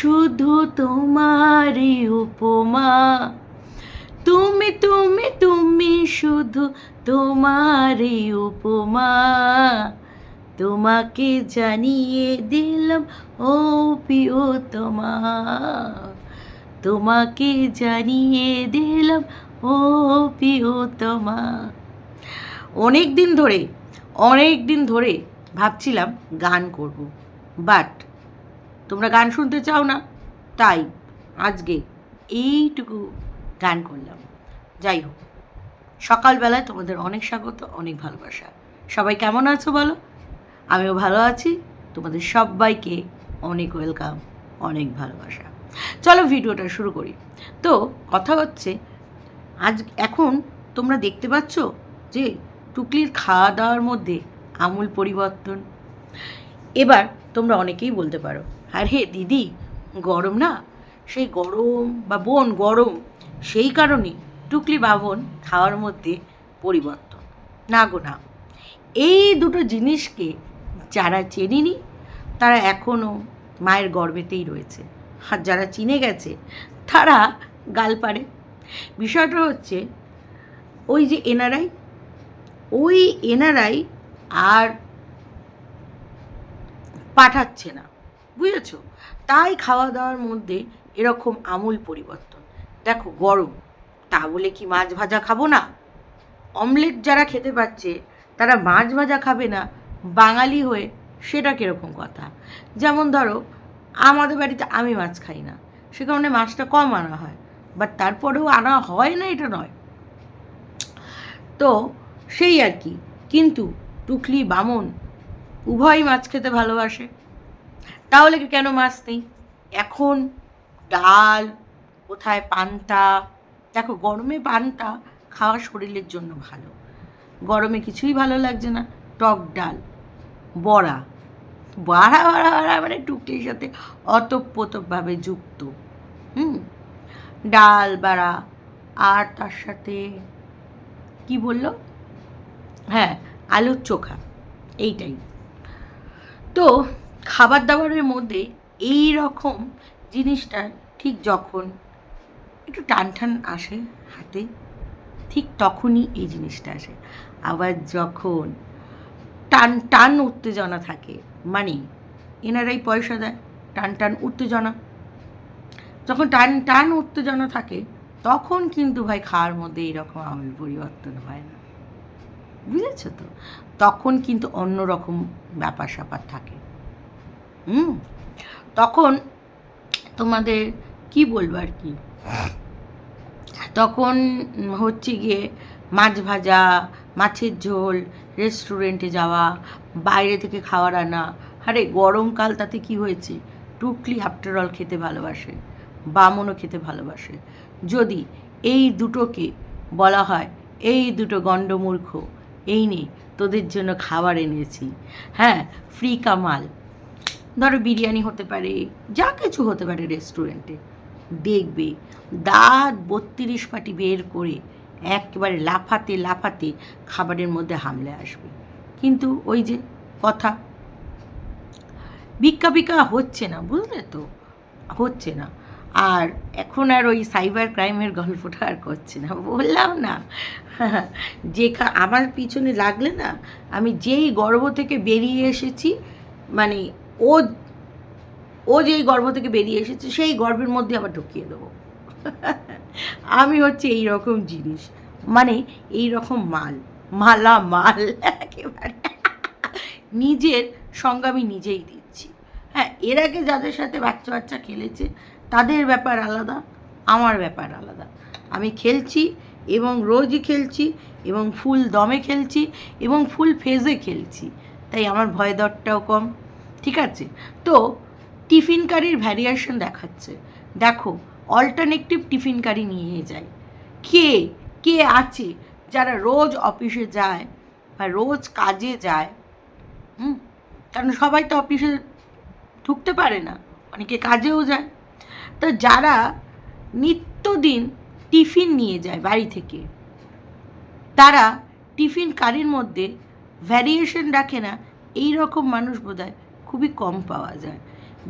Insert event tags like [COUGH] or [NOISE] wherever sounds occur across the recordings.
শুধু তোমারই উপমা। তুমি তুমি তুমি শুধু তোমারই উপমা। তোমাকে জানিয়ে দিলাম, ও প্রিয়তমা তোমাকে জানিয়ে দিলাম, ও প্রিয়তমা অনেক দিন ধরে অনেক দিন ধরে ভাবছিলাম গান করব বাট তোমরা গান শুনতে চাও না? তাই আজকে এইটুকু গান করলাম। যাই হোক, সকালবেলায় তোমাদের অনেক স্বাগত, অনেক ভালোবাসা। সবাই কেমন আছো বলো? আমিও ভালো আছি। তোমাদের সবাইকে অনেক ওয়েলকাম, অনেক ভালোবাসা। চলো ভিডিওটা শুরু করি। তো কথা হচ্ছে, আজ এখন তোমরা দেখতে পাচ্ছ যে টুকলির খাওয়া দাওয়ার মধ্যে আমূল পরিবর্তন। এবার তোমরা অনেকেই বলতে পারো আরে দিদি, গরম না? সেই গরম বা বোন গরম, সেই কারণে টুকলি বাবন খাওয়ার মধ্যে পরিবর্তন। না গো না, এই দুটো জিনিসকে যারা চেনেনি, তারা এখনও মায়ের গর্বেতেই রয়েছে। আর যারা চিনে গেছে, তারা গাল পারে বিষয়টা হচ্ছে, ওই যে এনারাই, ওই এনারাই আর পাঠাচ্ছে না। বুঝেছ? তাই খাওয়া দাওয়ার মধ্যে এরকম আমূল পরিবর্তন। দেখো, গরম। তা বলে কি মাছ ভাজা খাব না? অমলেট যারা খেতে পাচ্ছে তারা মাছ ভাজা খাবে না। বাঙালি হয়ে সেটা কীরকম কথা? যেমন ধরো, আমাদের বাড়িতে আমি মাছ খাই না। সে কারণে মাছটা কম আনা হয়। বাট তারপরেও আনা হয় না, এটা নয়। তো, সেই আর কি। কিন্তু, টুকলি বামন উভয়ই মাছ খেতে ভালোবাসে। তাহলে কি কেন মাছ নেই? এখন ডাল, কোথায় পান্তা, দেখো গরমে পান্তা খাওয়া শরীরের জন্য ভালো। গরমে কিছুই ভালো লাগছে না। টক ডাল, বড়া, বাড়া বাড়া বাড়া মানে টুকলির সাথে অতপ্রতভাবে যুক্ত, হুম? ডাল, বাড়া, আর তার সাথে কি বলল? হ্যাঁ আলুর চোখা, এইটাই। তো খাবার দাবারের মধ্যে এই রকম জিনিসটা ঠিক যখন একটু টান টান আসে হাতে, ঠিক তখনই এই জিনিসটা আসে। আবার যখন টান টান উত্তেজনা থাকে মানে এনারাই পয়সা দেয়, টান টান উত্তেজনা। যখন টান টান উত্তেজনা থাকে, তখন কিন্তু ভাই খাওয়ার মধ্যে এইরকম আমল পরিবর্তন হয় না। বুঝেছ তো? তখন কিন্তু অন্যরকম ব্যাপার স্যাপার থাকে। হুম? তখন তোমাদের কি বলব আর কি? তখন হচ্ছে গিয়ে মাছ ভাজা, মাছের ঝোল রেস্টুরেন্টে যাওয়া, বাইরে থেকে খাবার আনা। আরে, গরমকাল তাতে কি হয়েছে? টুকলি আফটার অল খেতে ভালোবাসে, বামনও খেতে ভালোবাসে। যদি এই দুটোকে বলা হয়, এই দুটো গণ্ডমূর্খ এই নে, তোদের জন্য খাবার এনেছি। হ্যাঁ ফ্রি কামাল। ধরো বিরিয়ানি হতে পারে, যা কিছু হতে পারে রেস্টুরেন্টে দেখবে দাঁত বত্রিশ পাটি বের করে একেবারে লাফাতে লাফাতে খাবারের মধ্যে হামলে আসবে। কিন্তু ওই যে কথা, ভিক্ষা ভিক্ষা হচ্ছে না, বুঝলে তো? হচ্ছে না। আর এখন আর ওই সাইবার ক্রাইমের গল্পটা আর করছে না, বললাম না। [LAUGHS] যে আমার পিছনে লাগলে না, আমি যেই গর্ব থেকে বেরিয়ে এসেছি মানে ও ও যেই গর্ভ থেকে বেরিয়ে এসেছে, সেই গর্ভের মধ্যে আবার ঢুকিয়ে দেবো। আমি হচ্ছে এই রকম জিনিস। মানে এই রকম মাল মালা মাল একেবারে। নিজের সঙ্গ আমি নিজেই দিচ্ছি। হ্যাঁ এর আগে যাদের সাথে বাচ্চা বাচ্চা খেলেছে, তাদের ব্যাপার আলাদা, আমার ব্যাপার আলাদা। আমি খেলছি এবং রোজই খেলছি এবং ফুল দমে খেলছি এবং ফুল ফেজে খেলছি। তাই আমার ভয় দরটাও কম। ঠিক আছে? তো টিফিন কারির ভ্যারিয়েশন দেখাচ্ছে। দেখো অল্টারনেটিভ টিফিন কারি নিয়ে যায়। কে? কে আছে যারা রোজ অফিসে যায় বা রোজ কাজে যায়? হুম? কারণ সবাই তো অফিসে ঢুকতে পারে না, অনেকে কাজেও যায়। তো যারা নিত্যদিন টিফিন নিয়ে যায় বাড়ি থেকে, তারা টিফিন কারির মধ্যে ভ্যারিয়েশন রাখে না এই রকম মানুষ বোধহয় খুবই কম পাওয়া যায়।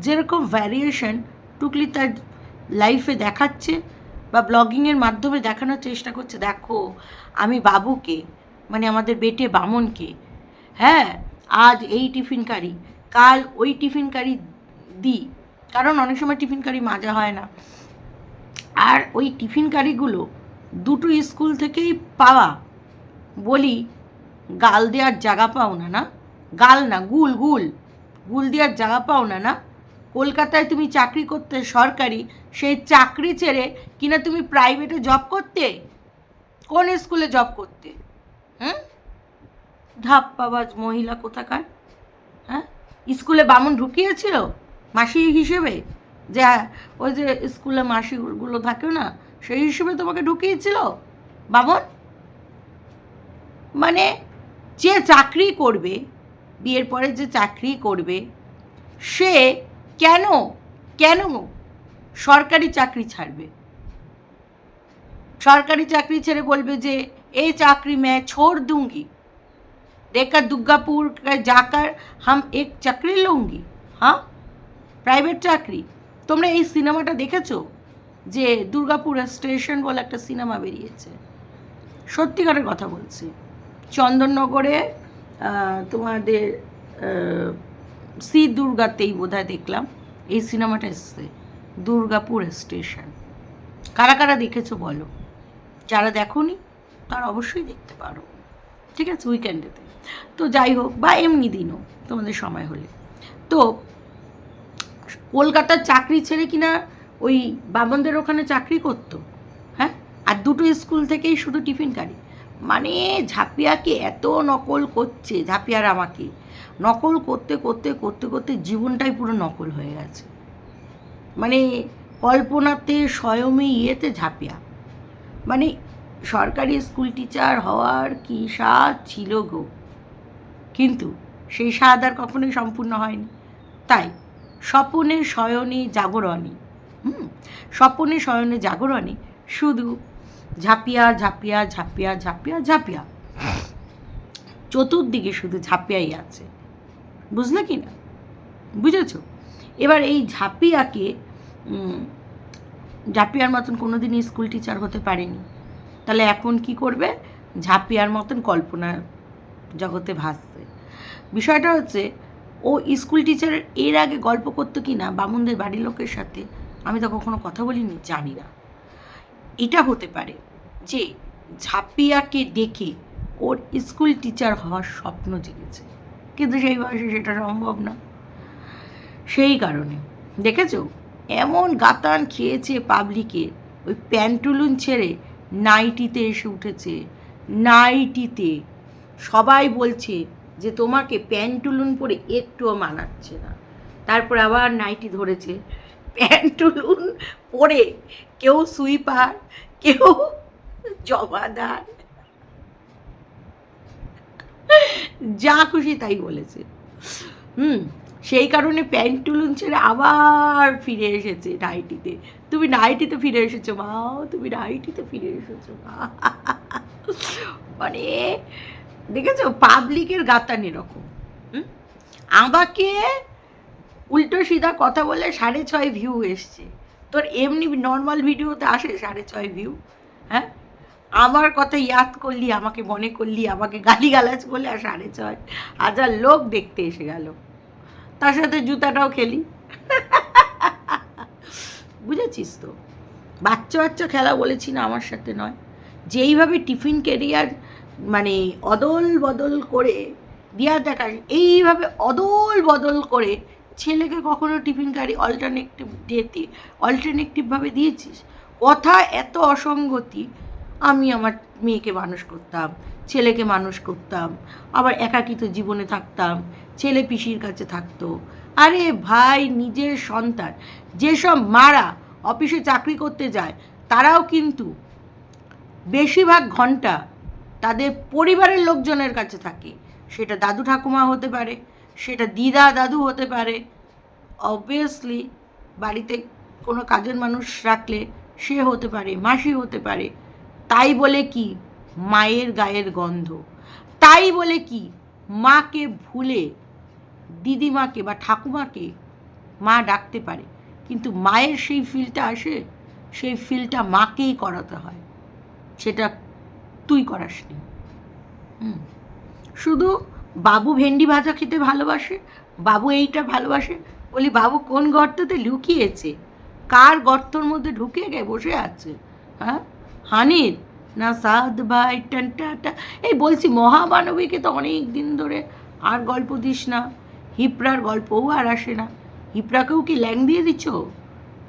যেরকম ভ্যারিয়েশন টুকলি তার লাইফে দেখাচ্ছে বা ব্লগিংয়ের মাধ্যমে দেখানোর চেষ্টা করছে, দেখো, আমি বাবুকে মানে আমাদের বেটে বামনকে হ্যাঁ আজ এই টিফিন কারি কাল ওই টিফিন কারি দিই। কারণ অনেক সময় টিফিন কারি মাজা হয় না। আর ওই টিফিন কারিগুলো দুটো স্কুল থেকেই পাওয়া। বলি, গাল দেওয়ার জায়গা পাও না না? গাল না, গুল গুল। গুল দেওয়ার জায়গা পাও না না? কলকাতায় তুমি চাকরি করতে সরকারি, সেই চাকরি ছেড়ে কিনা তুমি প্রাইভেটে জব করতে? কোন স্কুলে জব করতে? হুম? ধাপ্পাবাজ মহিলা কোথাকার? হ্যাঁ? স্কুলে বামুন ঢুকিয়েছিল মাসি হিসেবে? যে, ওই যে স্কুলে মাসিগুলো থাকে না, সেই হিসেবে তোমাকে ঢুকিয়েছিল? বামন? মানে যে চাকরি করবে বিয়ের পরে যে চাকরি করবে, সে কেন কেন সরকারি চাকরি ছাড়বে? সরকারি চাকরি ছেড়ে বলবে যে এই চাকরি মে ছোড় দুঙ্গি। देकर দুর্গাপুর যাকার হাম এক চাকরি লুঙ্গি হ্যাঁ প্রাইভেট চাকরি? তোমরা এই সিনেমাটা দেখেছ? যে দুর্গাপুর স্টেশন বলে একটা সিনেমা বেরিয়েছে। সত্যিকারের কথা বলছি। চন্দননগরে তোমাদের সি দুর্গাতেই বোধহয় দেখলাম। এই সিনেমাটা এসছে, দুর্গাপুর স্টেশন। কারা কারা দেখেছ বলো? যারা দেখোনি, তারা অবশ্যই দেখতে পারো। ঠিক আছে, উইকেন্ডেতে। তো যাই হোক, বা এমনি দিনও, তোমাদের সময় হলে। তো, কলকাতার চাকরি ছেড়ে কিনা ওই বামনদের ওখানে চাকরি করতো? হ্যাঁ? আর দুটো স্কুল থেকেই শুধু টিফিন কারি। মানে ঝাপিয়াকে এত নকল করছে, ঝাপিয়ার আমাকে। নকল করতে করতে করতে করতে জীবনটাই পুরো নকল হয়ে গেছে। মানে কল্পনাতে স্বয়মে ইয়েতে ঝাঁপিয়া। মানে সরকারি স্কুল টিচার হওয়ার কি স্বাদ ছিল গো। কিন্তু সেই স্বাদ আর কখনোই সম্পূর্ণ হয়নি। তাই স্বপনে শয়নে জাগরণে, হুম, স্বপনে শয়নে জাগরণে শুধু ঝাঁপিয়া ঝাঁপিয়া ঝাঁপিয়া ঝাঁপিয়া ঝাঁপিয়া। চতুর্দিকে শুধু ঝাঁপিয়াই আছে। বুঝলে কি না? বুঝেছ? এবার এই ঝাঁপিয়াকে ঝাঁপিয়ার মতন কোনোদিনই স্কুল টিচার হতে পারেনি। তাহলে এখন কি করবে? ঝাঁপিয়ার মতন কল্পনা জগতে ভাসছে। বিষয়টা হচ্ছে, ও স্কুল টিচার এর আগে গল্প করতো কি না বামুনদের বাড়ির লোকের সাথে? আমি তো কখনো কথা বলিনি, জানি না। এটা হতে পারে যে ঝাঁপিয়াকে দেখে ওর স্কুল টিচার হওয়ার স্বপ্ন জেগেছে। কিন্তু সেই বয়সে সেটা সম্ভব না। সেই কারণে, দেখেছ? এমন গাতান খেয়েছে পাবলিকে, ওই প্যান্টুলুন ছেড়ে নাইটিতে এসে উঠেছে। নাইটিতে। সবাই বলছে যে তোমাকে প্যান্টুলুন পরে একটুও মানাচ্ছে না। তারপর আবার নাইটি ধরেছে। প্যান্টুলুন পরে কেউ সুইপার, কেউ জমাদার যা খুশি তাই বলেছে। হুম, সেই কারণে প্যান্টুলুন ছেড়ে আবার ফিরে এসেছে নাইটিতে। তুমি নাইটিতে ফিরে এসেছ মা তুমি নাইটিতে ফিরে এসেছ। মা মানে দেখেছ? পাবলিকের গাতান এরকম? আমাকে উল্টো সিধা কথা বলে সাড়ে ছয় ভিউ এসছে। তোর এমনি নর্মাল ভিডিওতে আসে সাড়ে ছয় ভিউ হ্যাঁ? আমার কথা ইয়াদ করলি, আমাকে মনে করলি, আমাকে গালিগালাজ করলে আর সাড়ে ছয়। হাজার লোক দেখতে এসে গেল। তার সাথে জুতাটাও খেলি। বুঝেছিস তো? বাচ্চা বাচ্চা খেলা বলেছি না আমার সাথে নয়। যেইভাবে টিফিন কেরিয়ার মানে অদল বদল করে দিয়া দেখা, এইভাবে অদল বদল করে ছেলেকে কখনো টিফিন কারি অল্টারনেটিভ ডেতে অল্টারনেটিভভাবে দিয়েছিস? কথা এত অসঙ্গতি, আমি আমার মেয়েকে মানুষ করতাম, ছেলেকে মানুষ করতাম, আবার একাকিত জীবনে থাকতাম, ছেলে পিসির কাছে থাকতো। আরে ভাই, নিজের সন্তান, যেসব মারা অফিসে চাকরি করতে যায়, তারাও কিন্তু বেশিরভাগ ঘণ্টা তাদের পরিবারের লোকজনের কাছে থাকে। সেটা দাদু ঠাকুমা হতে পারে সেটা দিদা দাদু হতে পারে। অবভিয়াসলি বাড়িতে কোনো কাজের মানুষ রাখলে সে হতে পারে, মাসি হতে পারে। তাই বলে কি? মায়ের গায়ের গন্ধ। তাই বলে কি? মাকে ভুলে দিদিমাকে বা ঠাকুমাকে মা ডাকতে পারে। কিন্তু মায়ের সেই ফিলটা আসে, সেই ফিলটা মাকেই করাতে হয়। সেটা তুই করাসনি। হুম। শুধু বাবু ভেন্ডি ভাজা খেতে ভালোবাসে? বাবু এইটা ভালোবাসে? বলি, বাবু কোন গর্ততে লুকিয়েছে? কার গর্তর মধ্যে ঢুকে গে বসে আছে? হ্যাঁ? হানির? না সাদ ভাই টানটা এই বলছি, মহামানবীকে তো অনেক দিন ধরে আর গল্প দিস না। হিপড়ার গল্পও আর আসে না। হিপড়াকেও কি ল্যাং দিয়ে দিচ্ছ?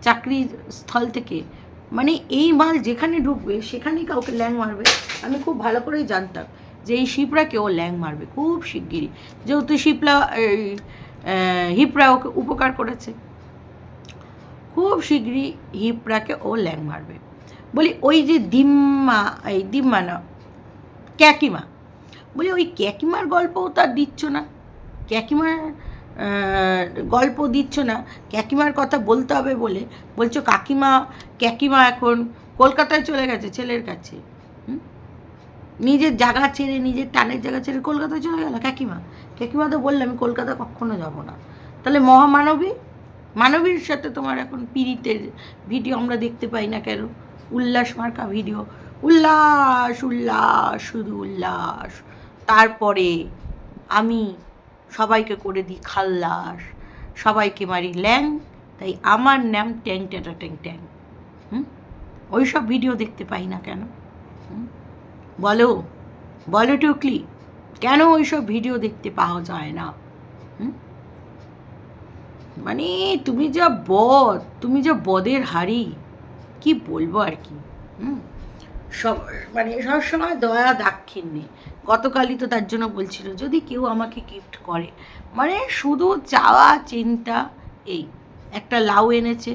চাকরির স্থল থেকে? মানে এই মাল যেখানে ঢুকবে, সেখানেই কাউকে ল্যাং মারবে? আমি খুব ভালো করেই জানতাম। যে এই শিপরাকে ও ল্যাং মারবে, খুব শিগগিরই। যেহেতু শিপলা এই হিপরা ওকে উপকার করেছে, খুব শীঘ্রই হিপরাকে ও ল্যাং মারবে। বলি ওই যে দিম্মা, এই দিম্মা না, ক্যাকিমা, বলি ওই ক্যাকিমার গল্পও তার দিচ্ছ না। ক্যাকিমার গল্প দিচ্ছ না। ক্যাকিমার কথা বলতে হবে বলে বলছো কাকিমা, ক্যাকিমা এখন কলকাতায় চলে গেছে ছেলের কাছে? নিজের জায়গা ছেড়ে, নিজের টানের জায়গা ছেড়ে কলকাতায় চলে গেল? কাকিমা। কাকিমা তো বললে, আমি কলকাতা কখনো যাব না। তাহলে মহামানবী, মানবীর সাথে তোমার এখন পীড়িতের ভিডিও আমরা দেখতে পাই না কেন? উল্লাস মার্কা ভিডিও। উল্লাস উল্লাস, শুধু উল্লাস। তারপরে আমি সবাইকে করে দিই খাল্লাস। সবাইকে মারি ল্যাং, তাই আমার নাম ট্যাং, ট্যাটা, ট্যাং ট্যাং। হুম? ওই সব ভিডিও দেখতে পাই না কেন? বলো বলো টুকলি, কেন ওই সব ভিডিও দেখতে পাওয়া যায় না? মানে তুমি যা বদ, তুমি যা বদের হাড়ি, কি বলব আর কি? হুম? সব মানে সবসময় দয়া দাক্ষিণ্যে। গতকালই তো তার জন্য বলছিল, যদি কেউ আমাকে গিফট করে। মানে শুধু চাওয়া, চিন্তা, এই, একটা লাউ এনেছে,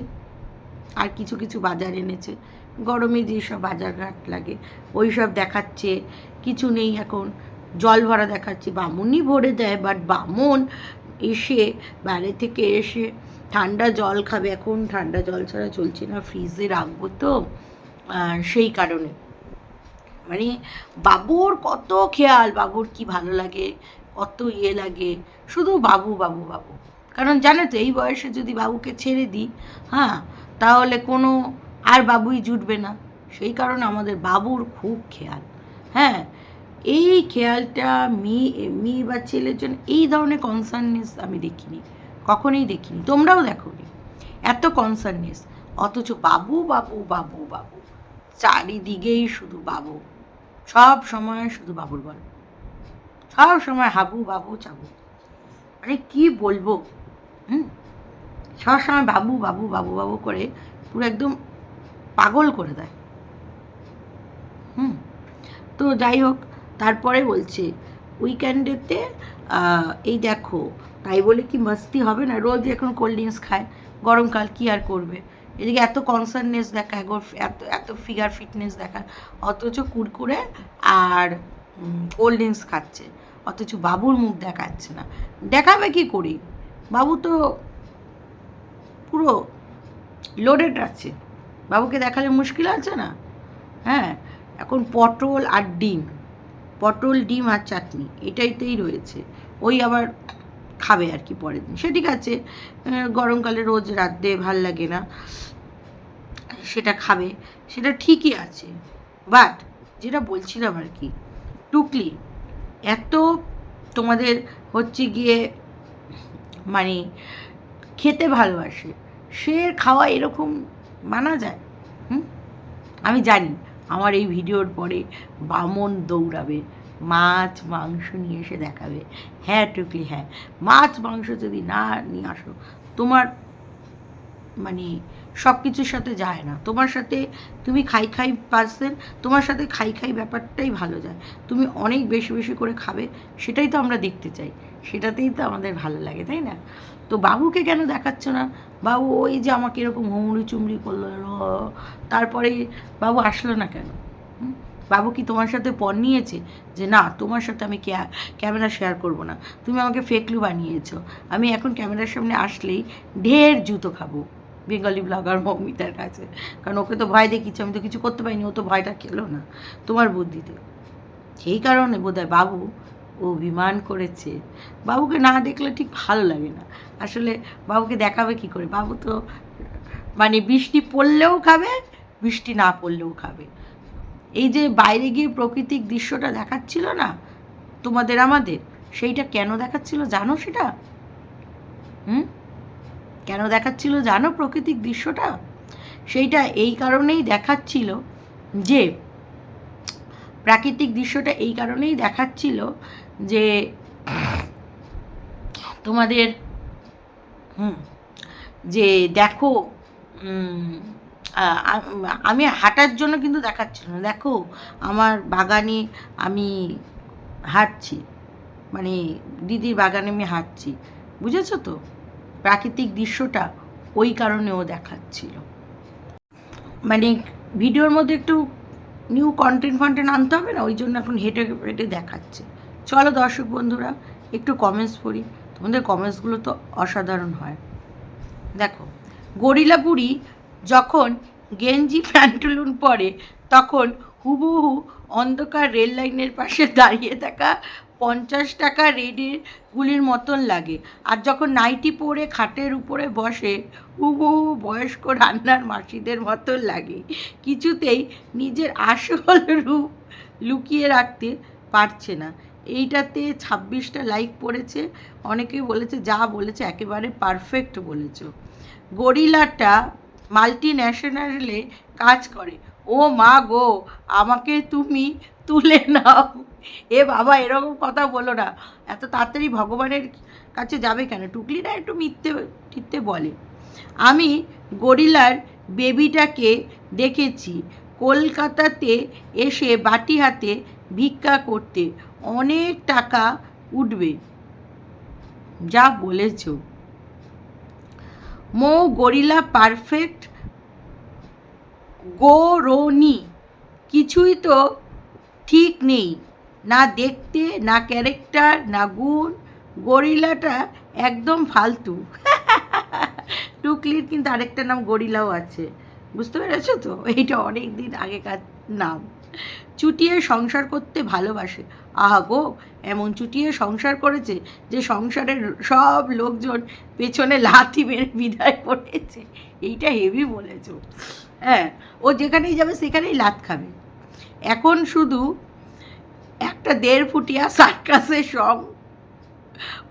আর কিছু কিছু বাজার এনেছে। গরমে যেসব বাজারঘাট লাগে, ওই সব দেখাচ্ছে, কিছু নেই এখন। জল ভরা দেখাচ্ছে, বামুনই ভরে দেয় বাট বামুন এসে, বাইরে থেকে এসে ঠান্ডা জল খাবে। এখন ঠান্ডা জল ছাড়া চলছে না ফ্রিজে রাখব তো সেই কারণে। মানে বাবুর কত খেয়াল, বাবুর কি ভালো লাগে, কত ইয়ে লাগে, শুধু বাবু বাবু বাবু। কারণ জানো তো, এই বয়সে যদি বাবুকে ছেড়ে দিই হ্যাঁ তাহলে কোনো আর বাবুই জুটবে না। সেই কারণে আমাদের বাবুর খুব খেয়াল। হ্যাঁ এই খেয়ালটা মেয়ে মেয়ে বা ছেলের জন্য এই ধরনের কনসার্নেস আমি দেখিনি। কখনোই দেখিনি। তোমরাও দেখোনি। এত কনসার্নেস অথচ বাবু বাবু বাবু বাবু। চারিদিকেই শুধু বাবু। সব সময় শুধু বাবুর বল সব সময় হাবু, বাবু, চাবু। মানে কি বলব? হুম? সব সময় বাবু বাবু বাবু বাবু করে পুরো একদম পাগল করে দেয়। হুম। তো যাই হোক, তারপরে বলছে উইকেন্ডেতে এই দেখো, তাই বলে কি মস্তি হবে না? রোজ এখন কোল্ড ড্রিঙ্কস খায় গরমকাল কি আর করবে? এদিকে এত কনসার্নেস দেখায় এত এত ফিগার ফিটনেস দেখায়, অথচ কুরকুরে আর কোল্ড ড্রিঙ্কস খাচ্ছে, অথচ বাবুর মুখ দেখাচ্ছে না। দেখাবে কি করি? বাবু তো পুরো লোডেড আছে। বাবুকে দেখালে মুশকিল আছে না? হ্যাঁ এখন পটল আর ডিম, পটল, ডিম আর চাটনি এটাইতেই রয়েছে। ওই আবার খাবে আর কি পরের দিন। সে ঠিক আছে গরমকালে রোজ রাঁধতে ভালো লাগে না, সেটা খাবে, সেটা ঠিকই আছে। বাট যেটা বলছিলাম আর কি, টুকলি এত তোমাদের হচ্ছে গিয়ে মানে খেতে ভালোবাসে, সে খাওয়া এরকম মানা যায়? হুম? আমি জানি, আমার এই ভিডিওর পরে বামন দৌড়াবে, মাছ, মাংস নিয়ে এসে দেখাবে। হ্যাঁ টুকলি হ্যাঁ। মাছ, মাংস যদি না নিয়ে আসো, তোমার মানে সব কিছুর সাথে যায় না। তোমার সাথে তুমি খাই খাই পার্সেন তোমার সাথে খাই খাই ব্যাপারটাই ভালো যায়। তুমি অনেক বেশি বেশি করে খাবে, সেটাই তো আমরা দেখতে চাই। সেটাতেই তো আমাদের ভালো লাগে, তাই না? তো বাবুকে কেন দেখাচ্ছ না? বাবু ওই যে আমাকে এরকম হুমড়ি চুমড়ি করল তারপরে বাবু আসলো না কেন? বাবু কি তোমার সাথে পণ নিয়েছে? যে না, তোমার সাথে আমি ক্যামেরা শেয়ার করব না। তুমি আমাকে ফেকলু বানিয়েছো। আমি এখন ক্যামেরার সামনে আসলেই ঢের জুতো খাব, বেঙ্গলি ব্লগার মৌমিতার কাছে। কারণ ওকে তো ভয় দেখিয়েছি, আমি তো কিছু করতে পারিনি, ও তো ভয়টা খেলো না তোমার বুদ্ধিতে। সেই কারণে বোধহয় বাবু অভিমান করেছে। বাবুকে না দেখলে ঠিক ভালো লাগে না। আসলে বাবুকে দেখাবে কি করে? বাবু তো মানে বৃষ্টি পড়লেও খাবে, বৃষ্টি না পড়লেও খাবে। এই যে বাইরে গিয়ে প্রাকৃতিক দৃশ্যটা দেখাচ্ছিল না, তোমাদের আমাদের, সেইটা কেন দেখাচ্ছিল জানো সেটা? হুম? কেন দেখাচ্ছিল জানো প্রাকৃতিক দৃশ্যটা? সেইটা এই কারণেই দেখাচ্ছিল যে, প্রাকৃতিক দৃশ্যটা এই কারণেই দেখাচ্ছিল যে তোমাদের, হুম, যে দেখো আমি হাঁটার জন্য কিন্তু দেখাচ্ছিল না। দেখো, আমার বাগানে আমি হাঁটছি। মানে দিদির বাগানে আমি হাঁটছি। বুঝেছ তো? প্রাকৃতিক দৃশ্যটা ওই কারণেও দেখাচ্ছিল। মানে ভিডিওর মধ্যে একটু নিউ কন্টেন্ট ফন্টেন্ট আনতে হবে না? ওই জন্য এখন হেঁটে হেঁটে দেখাচ্ছে। চলো দর্শক বন্ধুরা, একটু কমেন্টস পড়ি। তোমাদের কমেন্টসগুলো তো অসাধারণ হয়। দেখো গরিলাপুরি যখন গেঞ্জি প্যান্টুলুন পরে, তখন হুবহু অন্ধকার রেল লাইনের পাশে দাঁড়িয়ে থাকা পঞ্চাশ টাকা রেডের গুলির মতন লাগে। আর যখন নাইটি পরে খাটের উপরে বসে, হুবহু বয়স্ক রান্নার মাসিদের মতন লাগে। কিছুতেই নিজের আসল রূপ লুকিয়ে রাখতে পারছে না। এইটাতে ছাব্বিশটা লাইক পড়েছে। অনেকে বলেছে, যা বলেছে একেবারে পারফেক্ট বলেছ। গরিলাটা মাল্টি ন্যাশনালে কাজ করে। ও মা গো, আমাকে তুমি তুলে নাও। এ বাবা, এরকম কথা বলো না। এত তাড়াতাড়ি ভগবানের কাছে যাবে কেন? টুকলি না একটু মিথ্যে টিথ্যে বলে। আমি গরিলার বেবিটাকে দেখেছি। কলকাতাতে এসে বাটি হাতে ভিক্ষা করতে অনেক টাকা উঠবে। যা বলেছ। মো গরিলা পারফেক্ট গোরনি। কিছুই তো ঠিক নেই। না দেখতে, না ক্যারেক্টার, না গুণ। গরিলাটা একদম ফালতু। [LAUGHS] টুকলির কিন্তু আরেকটা নাম গরিলাও আছে। বুঝতে পেরেছ তো? এইটা অনেক দিন আগেকার নাম। চুটিয়ে সংসার করতে ভালোবাসে। আহা গো, এমন চুটিয়ে সংসার করেছে যে সংসারের সব লোকজন পেছনে লাথি মেরে বিদায় করেছে। এইটা হেভি বলেছ। হ্যাঁ ও যেখানেই যাবে সেখানেই লাত খাবে। এখন শুধু একটা দেড় ফুটিয়া সার্কাসের সং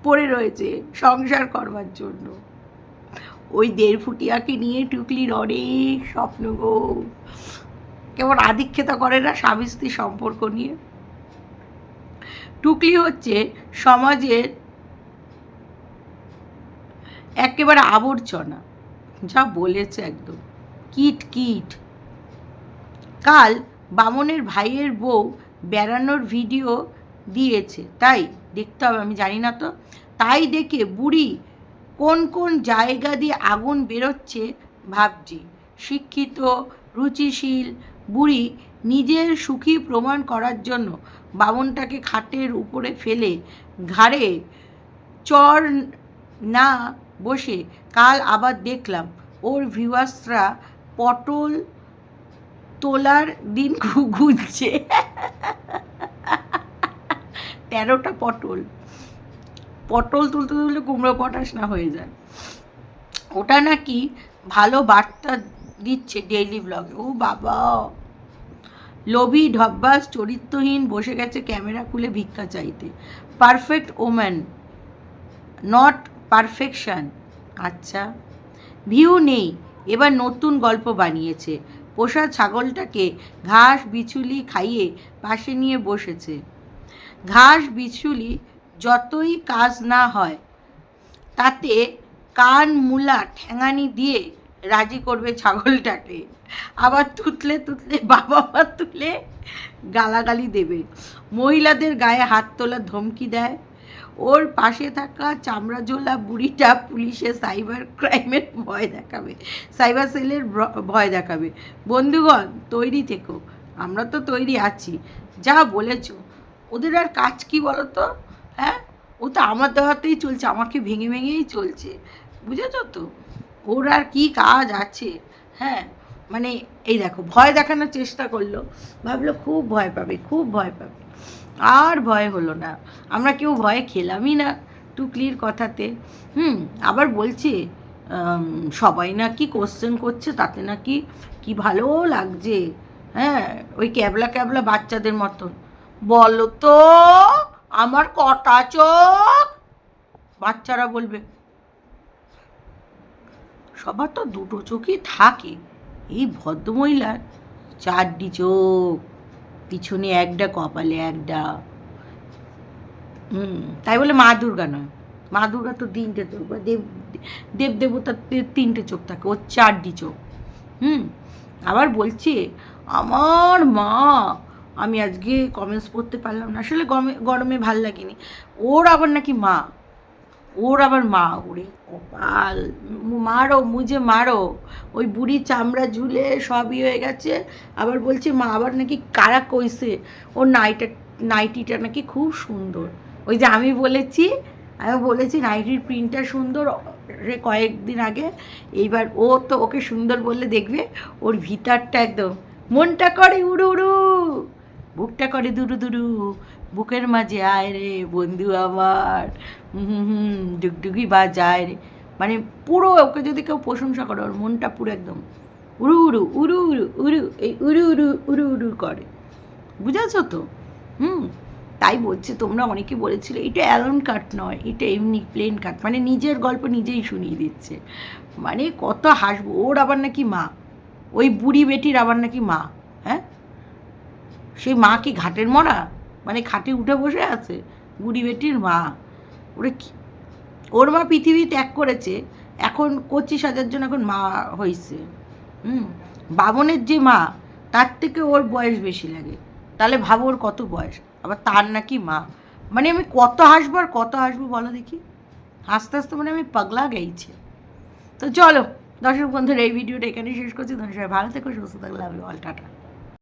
পড়ে রয়েছে সংসার করবার জন্য। ওই দেড় ফুটিয়াকে নিয়ে টুকলির অনেক স্বপ্ন গো। কেমন আধিক্ষেতা করে না, স্বামী স্ত্রী সম্পর্ক নিয়ে। টুকলি হচ্ছে সমাজের একেবারে আবর্জনা, যা বলেছে একদম। কিট কিট। কাল বামনের ভাইয়ের বউ বেড়ানোর ভিডিও দিয়েছে, তাই দেখতে হবে, আমি জানি না তো। তাই দেখে বুড়ি কোন কোন জায়গা দিয়ে আগুন বেরোচ্ছে ভাবছি। শিক্ষিত, রুচিশীল বুড়ি নিজের সুখী প্রমাণ করার জন্য বামনটাকে খাটের উপরে ফেলে ঘাড়ে চর না বসে কাল আবার দেখলাম। ওর ভিউয়ার্সরা পটল তোলার দিন ঘুরছে। তেরোটা পটল। পটল তুলতে তুলতে কুমড়ো পটাশ না হয়ে যায়। ওটা নাকি ভালো বার্তা দিচ্ছে ডেইলি ব্লগে ও বাবা! লোভি, ঢব্বাস, চরিত্রহীন, বসে গেছে ক্যামেরা খুলে ভিক্ষা চাইতে। পারফেক্ট ওম্যান নট পারফেকশন আচ্ছা ভিউ নেই, এবার নতুন গল্প বানিয়েছে। পোষা ছাগলটাকে ঘাস, বিচুলি খাইয়ে পাশে নিয়ে বসেছে। ঘাস, বিচুলি যতই কাজ না হয়, তাতে কান, মূলা ঠ্যাঙানি দিয়ে রাজি করবে ছাগলটাকে। আবার তুতলে তুতলে, বাবা মা তুলে গালাগালি দেবে। মহিলাদের গায়ে হাত তোলার ধমকি দেয়। ওর পাশে থাকা চামড়াজোলা বুড়িটা পুলিশে সাইবার ক্রাইমের ভয় দেখাবে। সাইবার সেলের ভয় দেখাবে। বন্ধুগণ, তৈরি থেকো। আমরা তো তৈরি আছি। যা বলেছ। ওদের আর কাজ কি বলো তো হ্যাঁ? ও তো আমার দেওয়াতেই চলছে, আমাকে ভেঙে ভেঙেই চলছে। বুঝেছ তো? ওর আর কী কাজ আছে? হ্যাঁ মানে এই দেখো, ভয় দেখানোর চেষ্টা করল। ভাবলো খুব ভয় পাবে, খুব ভয় পাবে। আর ভয় হলো না। আমরা কেউ ভয়ে খেলামই না টুকলির কথাতে। হুম, আবার বলছে সবাই নাকি কোশ্চেন করছে, তাতে নাকি কি ভালো লাগছে? হ্যাঁ ওই ক্যাবলা ক্যাবলা বাচ্চাদের মতন। বলো তো, আমার কটা চোখ? বাচ্চারা বলবে সবার তো দুটো চোখই থাকে। এই ভদ্রমহিলার চারটি চোখ, পিছনে একটা, কপালে একটা। হুম, তাই বলে মা দুর্গা নয়। মা দুর্গা তো তিনটে চোখ, বা দেব দেব দেবতার তিনটে চোখ থাকে, ওর চারটি চোখ। হুম, আবার বলছে, আমার মা, আমি আজকে কমেন্টস পড়তে পারলাম না। আসলে গরমে গরমে ভালো লাগেনি। ওর আবার নাকি মা। ওর আবার মা, ওরে কপাল। মারো মুজে মারো, ওই বুড়ি চামড়া ঝুলে সবই হয়ে গেছে। আবার বলছে, মা, আবার নাকি কারা কইছে? ওর নাইটা, নাইটিটা নাকি খুব সুন্দর। ওই যে আমি বলেছি আমি বলেছি নাইটির প্রিন্টটা সুন্দর। রে, কয়েকদিন আগে এইবার ও তো ওকে সুন্দর বললে দেখবে, ওর ভিতরটা একদম মনটা করে উড়ু উড়ু, বুকটা করে দুরু দুরু বুকের মাঝে, আয় রে বন্ধু আমার। হুম হুম ডুগডুগি বা যায় রে। মানে পুরো ওকে যদি কেউ প্রশংসা করে, ওর মনটা পুরো একদম উড়ু উড়ু উড়ু উড়ু উড়ু, এই উড়ু উড়ু উড়ু উড়ু করে। বুঝেছ তো? হুম, তাই বলছে, তোমরা অনেকে বলেছিলে, এটা অ্যালন কাট নয়, এটা এমনি প্লেন কাট। মানে নিজের গল্প নিজেই শুনিয়ে দিচ্ছে। মানে কত হাসবো, ওর আবার নাকি মা, ওই বুড়ি বেটির আবার নাকি মা হ্যাঁ? সেই মা কি ঘাটের মরা? মানে খাটে উঠে বসে আছে বুড়ি বেটির মা। ওরে কি? ওর মা পৃথিবী ত্যাগ করেছে, এখন কচি সাজার জন্য এখন মা হয়েছে হুম? বামনের যে মা, তার থেকে ওর বয়স বেশি লাগে। তাহলে ভাবো ওর কত বয়স? আবার তার নাকি মা। মানে আমি কত হাসবো আর কত হাসবো বলো দেখি। হাসতে হাসতে মানে আমি পাগলা গেইছে। তো চলো, দর্শক বন্ধুরা, এই ভিডিওটা এখানেই শেষ করছি। ধন্যবাদ ভালো থেকো, সুস্থ থাকলে আমি অল, টাটা।